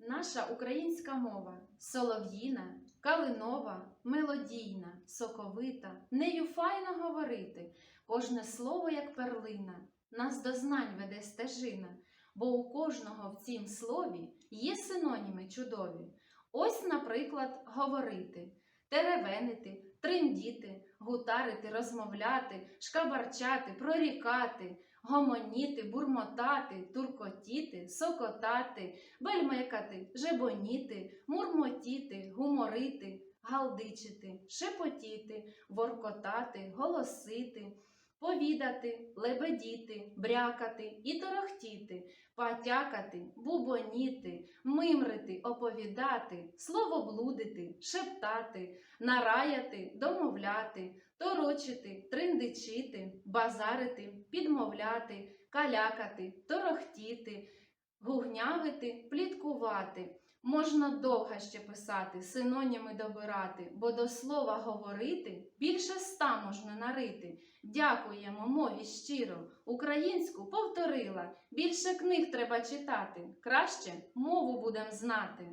Наша українська мова солов'їна, калинова, мелодійна, соковита, нею файно говорити, кожне слово як перлина, нас до знань веде стежина, бо у кожного в цім слові є синоніми чудові. Ось, наприклад, говорити, теревенити, триндіти, гутарити, розмовляти, шкабарчати, прорікати, гомоніти, бурмотати, туркотіти, сокотати, бельмекати, жебоніти, мурмотіти, гуморити, галдичити, шепотіти, воркотати, голосити, повідати, лебедіти, брякати і торохтіти, патякати, бубоніти, мимрити, оповідати, словоблудити, шептати, нараяти, домовляти, торочити, триндичити, базарити, підмовляти, калякати, торохтіти, гугнявити, пліткувати. Можна довго ще писати, синоніми добирати, бо до слова говорити більше ста можна нарити. Дякуємо мові щиро, українську повторила. Більше книг треба читати. Краще мову будем знати.